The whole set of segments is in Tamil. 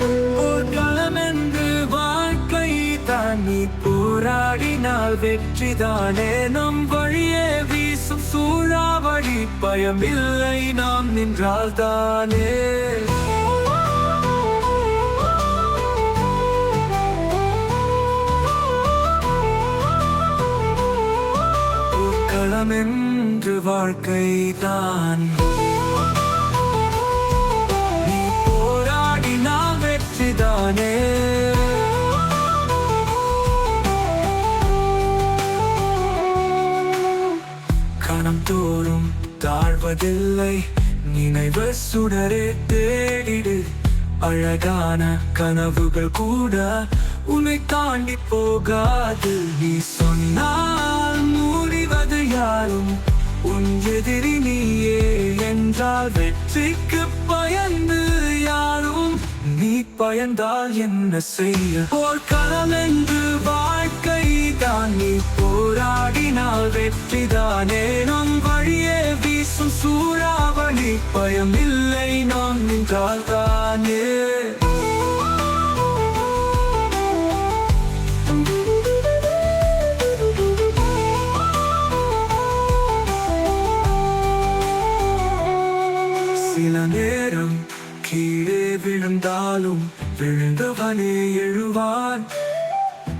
ஓர் களம் என்று வாழ்க்கை தண்ணி போராடினால் வெற்றிதானே நம் வழியே வீசும் சூழாவடி பயமில்லை. நாம் நின்றால் தானே. களமென்று வாழ்க்கை தான். கணம் தோறும் தாழ்வதில்லை. நினைவு சுடரே தேடிடு. அழகான கனவுகள் கூட உன்னை தாண்டி போகாது. நீ சொன்னால் மூடிவது யாரும் உன் எதிரி நீயே என்றால் வெற்றிக்கு பயந்து யாரும் நீ பயந்தால் என்ன செய்ய? போர்க்களம் என்று வாழ்க்கை போராடினால் வெற்றிதானே? நம் வழியே வீசும் சூறாவளி பயம் இல்லை நாம் நின்றால் தானே? சில நேரம் கீழே விழுந்தாலும் விழுந்தவனே எழுவான்.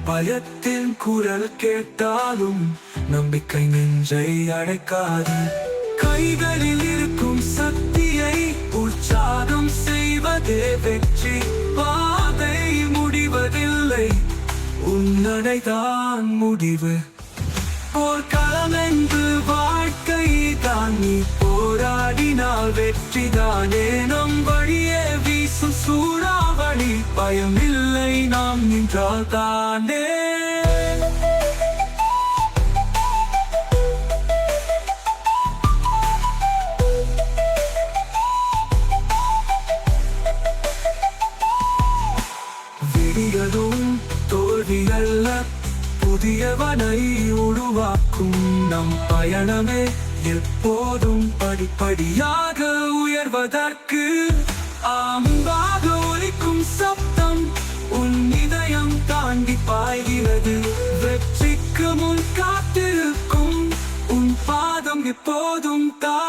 பயத்தின் குரல் கேட்டாலும் நம்பிக்கை நெஞ்சை அடைக்காது. கைகளில் இருக்கும் சக்தியை உற்சாகம் செய்வதே வெற்றி. பாதை முடிவதில்லை உன்னடைதான் முடிவு. போர்க்களம் என்று வாழ்க்கை தான் நீ போராடினால் வெற்றிதானே. நம் வழியே வீசும் சூடா பயமில்லை நாம் நின்றால் தானே விடியதும் தோல்வியல்ல புதியவனை உருவாக்கும் நம் பயணமே எப்போதும் படிப்படியாக உயர்வதற்கு அம்பாக ஒலிக்கும் சப்தம் உன் இதயம் தாண்டி பாய்கிறது. வெற்றிக்கு முன் காத்திருக்கும். உன் பாதம் எப்போதும் தாழாது